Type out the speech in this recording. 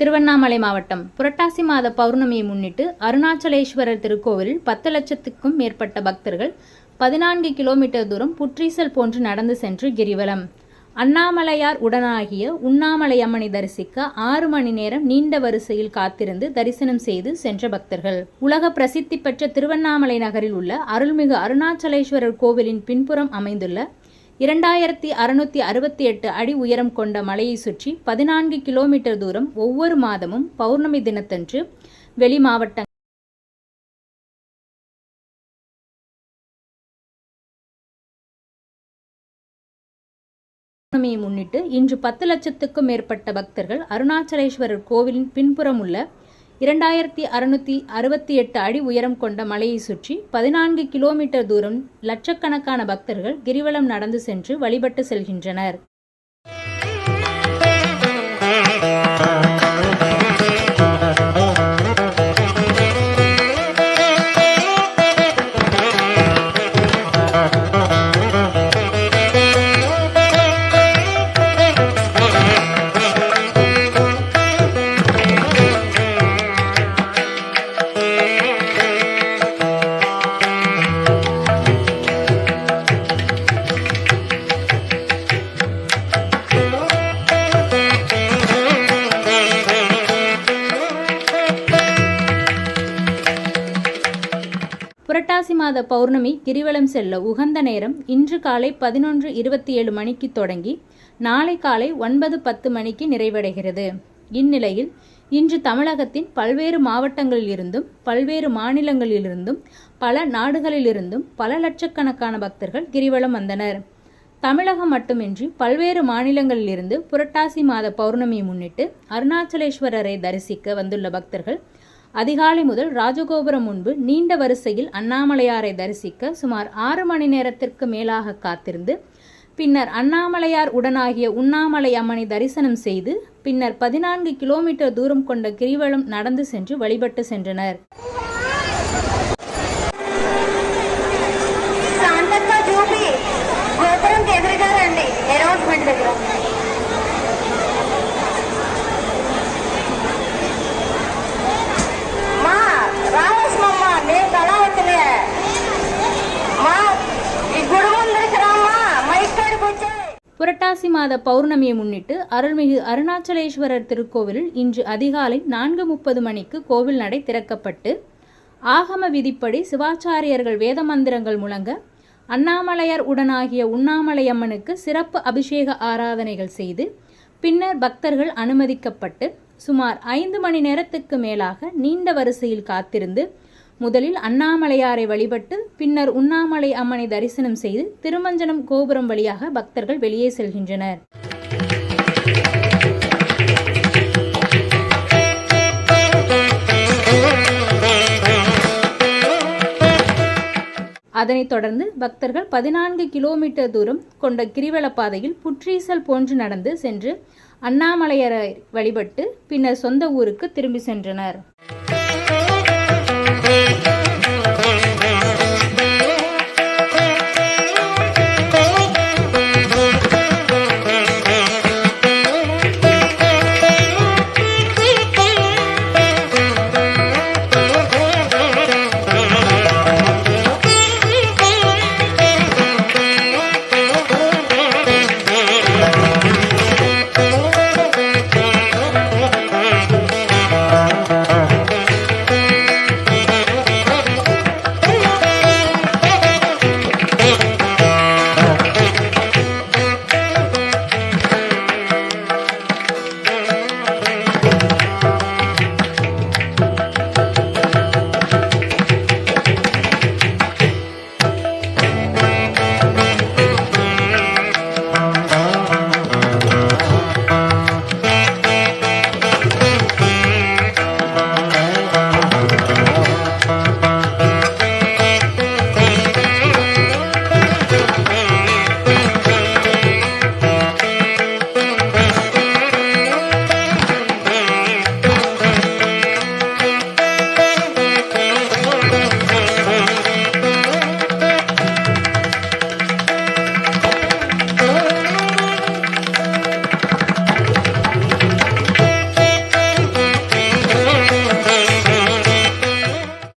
திருவண்ணாமலை மாவட்டம் புரட்டாசி மாத பௌர்ணமியை முன்னிட்டு அருணாச்சலேஸ்வரர் திருக்கோவிலில் பத்து லட்சத்துக்கும் மேற்பட்ட பக்தர்கள் பதினான்கு கிலோமீட்டர் தூரம் புற்றீசல் போன்று நடந்து சென்று கிரிவலம். அண்ணாமலையார் உடனாகிய உண்ணாமலை அம்மனை தரிசிக்க ஆறு மணி நேரம் நீண்ட வரிசையில் காத்திருந்து தரிசனம் செய்து சென்ற பக்தர்கள். உலக பிரசித்தி பெற்ற திருவண்ணாமலை நகரில் உள்ள அருள்மிகு அருணாச்சலேஸ்வரர் கோவிலின் பின்புறம் அமைந்துள்ள இரண்டாயிரத்தி அறுநூத்தி அறுபத்தி எட்டு அடி உயரம் கொண்ட மலையை சுற்றி பதினான்கு கிலோமீட்டர் தூரம் ஒவ்வொரு மாதமும் பௌர்ணமி தினத்தன்று வெளி மாவட்ட பௌர்ணமியை முன்னிட்டு இன்று பத்து லட்சத்துக்கும் மேற்பட்ட பக்தர்கள் அருணாச்சலேஸ்வரர் கோவிலின் பின்புறம் உள்ள இரண்டாயிரத்தி அறுநூத்தி அறுபத்தி எட்டு அடி உயரம் கொண்ட மலையை சுற்றி பதினான்கு கிலோமீட்டர் தூரம் லட்சக்கணக்கான பக்தர்கள் கிரிவலம் நடந்து சென்று வழிபட்டு செல்கின்றனர். புரட்டாசி மாத பௌர்ணமி கிரிவலம் செல்ல உகந்த நேரம் இன்று காலை பதினொன்று இருபத்தி ஏழு மணிக்கு தொடங்கி நாளை காலை ஒன்பது பத்து மணிக்கு நிறைவடைகிறது. இந்நிலையில் இன்று தமிழகத்தின் பல்வேறு மாவட்டங்களிலிருந்தும் பல்வேறு மாநிலங்களிலிருந்தும் பல நாடுகளிலிருந்தும் பல லட்சக்கணக்கான பக்தர்கள் கிரிவலம் வந்தனர். தமிழகம் மட்டுமின்றி பல்வேறு மாநிலங்களிலிருந்து புரட்டாசி மாத பௌர்ணமியை முன்னிட்டு அருணாச்சலேஸ்வரரை தரிசிக்க வந்துள்ள பக்தர்கள் அதிகாலை முதல் ராஜகோபுரம் முன்பு நீண்ட வரிசையில் அண்ணாமலையாரை தரிசிக்க சுமார் ஆறு மணி நேரத்திற்கு மேலாக காத்திருந்து பின்னர் அண்ணாமலையார் உடனாகிய உண்ணாமலை அம்மனை தரிசனம் செய்து பின்னர் பதினான்கு கிலோமீட்டர் தூரம் கொண்ட கிரிவலம் நடந்து சென்று வழிபட்டு சென்றனர். புரட்டாசி மாத பௌர்ணமியை முன்னிட்டு அருள்மிகு அருணாச்சலேஸ்வரர் திருக்கோவிலில் இன்று அதிகாலை நான்கு முப்பது மணிக்கு கோவில் நடை திறக்கப்பட்டு ஆகம விதிப்படி சிவாச்சாரியர்கள் வேத மந்திரங்கள் முழங்க அண்ணாமலையார் உடனாகிய உண்ணாமலையம்மனுக்கு சிறப்பு அபிஷேக ஆராதனைகள் செய்து பின்னர் பக்தர்கள் அனுமதிக்கப்பட்டு சுமார் ஐந்து மணி நேரத்துக்கு மேலாக நீண்ட வரிசையில் காத்திருந்து முதலில் அண்ணாமலையாரை வழிபட்டு பின்னர் உண்ணாமலை அம்மனை தரிசனம் செய்து திருமஞ்சனம் கோபுரம் வழியாக பக்தர்கள் வெளியே செல்கின்றனர். அதனைத் தொடர்ந்து பக்தர்கள் பதினான்கு கிலோமீட்டர் தூரம் கொண்ட கிரிவல பாதையில் புற்றீசல் போன்று நடந்து சென்று அண்ணாமலையரை வழிபட்டு பின்னர் சொந்த ஊருக்கு திரும்பி சென்றனர்.